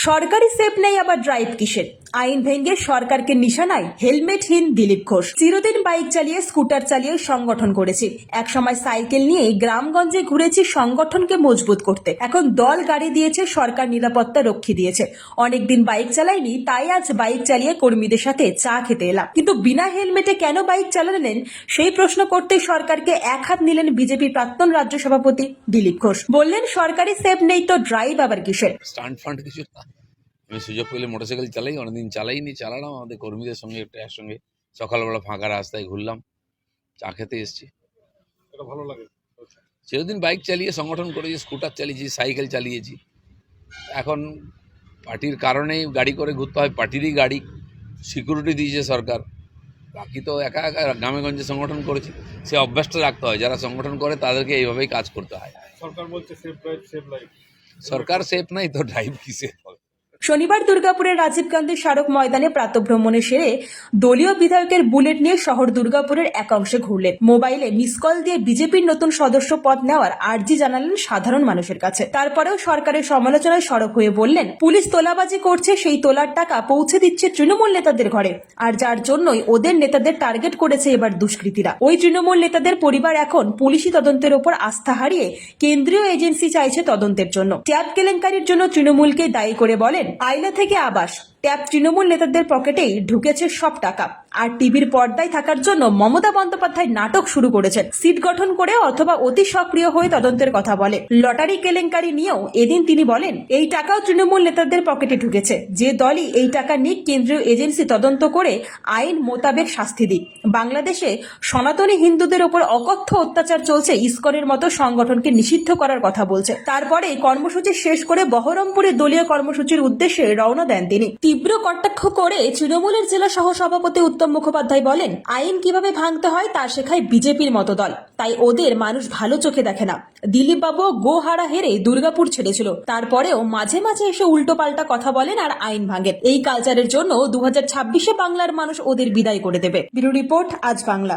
সরকারি সেফ নেই আবার ড্রাইভ কিসের? আইন ভেঙে সরকারকে নিশানায় হেলমেটহীন দিলীপ ঘোষ। চিরদিন বাইক চালিয়ে, স্কুটার চালিয়ে সংগঠন করেছি। একসময় সাইকেল নিয়ে গ্রামগঞ্জে ঘুরেছি সংগঠনকে মজবুত করতে। এখন দল গাড়ি দিয়েছে, সরকার নিরাপত্তা রক্ষী দিয়েছে। অনেকদিন বাইক চালাইনি, তাই আজ বাইক চালিয়ে কর্মীদের সাথে চা খেতে এলাম। কিন্তু বিনা হেলমেটে কেন বাইক চালালেন? সেই প্রশ্ন করতে সরকারকে এক হাত নিলেন বিজেপির প্রাক্তন রাজ্য সভাপতি দিলীপ ঘোষ। বললেন, সরকারি সেফ নেই তো ড্রাইভ আবার কিসের? আমি সুযোগ পেলে মোটরসাইকেল চালাই অনেকদিন চালাইনি চালালাম। আমাদের কর্মীদের সঙ্গে একটা একসঙ্গে সকালবেলা ফাঁকা রাস্তায় ঘুরলাম চা খেতে এসেছি। এটা ভালো লাগে। চিরদিন বাইক চালিয়ে সংগঠন করেছি স্কুটার চালিয়েছি সাইকেল চালিয়েছি। এখন পার্টির কারণেই গাড়ি করে ঘুরতে হয় পার্টিরই গাড়ি সিকিউরিটি দিয়েছে সরকার। বাকি তো একা একা গ্রামেগঞ্জে সংগঠন করেছি সে অভ্যাসটা রাখতে হয়। যারা সংগঠন করে তাদেরকে এইভাবেই কাজ করতে হয়। সরকার বলছে সেফ ড্রাইভ সেফ লাইফ সরকার সেফ নাই তো ড্রাইভ কিসে শনিবার দুর্গাপুরের রাজীব গান্ধী স্মারক ময়দানে প্রাতভ্রমণে সেরে দলীয় বিধায়কের বুলেট নিয়ে শহর দুর্গাপুরের একাংশে ঘুরলেন। মোবাইলে মিস কল দিয়ে বিজেপির নতুন সদস্য পদ নেওয়ার আর্জি জানালেন সাধারণ মানুষের কাছে। তারপরেও সরকারের সমালোচনায় সরব হয়ে বললেন, পুলিশ তোলাবাজি করছে, সেই তোলার টাকা পৌঁছে দিচ্ছে তৃণমূল নেতাদের ঘরে। আর যার জন্যই ওদের নেতাদের টার্গেট করেছে এবার দুষ্কৃতীরা। ওই তৃণমূল নেতাদের পরিবার এখন পুলিশি তদন্তের ওপর আস্থা হারিয়ে কেন্দ্রীয় এজেন্সি চাইছে তদন্তের জন্য। ট্যাব কেলেঙ্কারির জন্য তৃণমূলকে দায়ী করে বলেন আইলা থেকে আবাস। ট্যাব তৃণমূল নেতাদের পকেটেই ঢুকেছে সব টাকা। আর টিভির পর্দায় থাকার জন্য মমতা বন্দ্যোপাধ্যায় নাটক শুরু করেছেন। সিট গঠন করে অথবা অতি সক্রিয় হয়ে তদন্তের কথা বলে। লটারি কেলেঙ্কারি নিয়েও এদিন তিনি বলেন, এই টাকাও তৃণমূল নেতাদের পকেটে ঢুকেছে। যে দলই এই টাকা নিক, কেন্দ্রীয় এজেন্সি তদন্ত করে আইন মোতাবেক শাস্তি দিক। বাংলাদেশে সনাতনী হিন্দুদের ওপর অকথ্য অত্যাচার চলছে ইসকনের মতো সংগঠনকে নিষিদ্ধ করার কথা বলছে। তারপরে কর্মসূচি শেষ করে বহরমপুরে দলীয় কর্মসূচির উদ্দেশ্যে রওনা দেন তিনি। তীব্র কটাক্ষ করে তৃণমূলের জেলা সহ সভাপতি উত্তম মুখোপাধ্যায় বলেন, আইন কীভাবে ভাঙতে হয় তা শেখায় বিজেপির মতো দল তাই ওদের মানুষ ভালো চোখে দেখে না। দিলীপ বাবু গোহারা হেরে দুর্গাপুর ছেড়েছিল। তারপরেও মাঝে মাঝে এসে উল্টো পাল্টা কথা বলেন আর আইন ভাঙেন। এই কালচারের জন্য দু বাংলার মানুষ ওদের বিদায় করে দেবে। ব্যুরো রিপোর্ট, আজ বাংলা।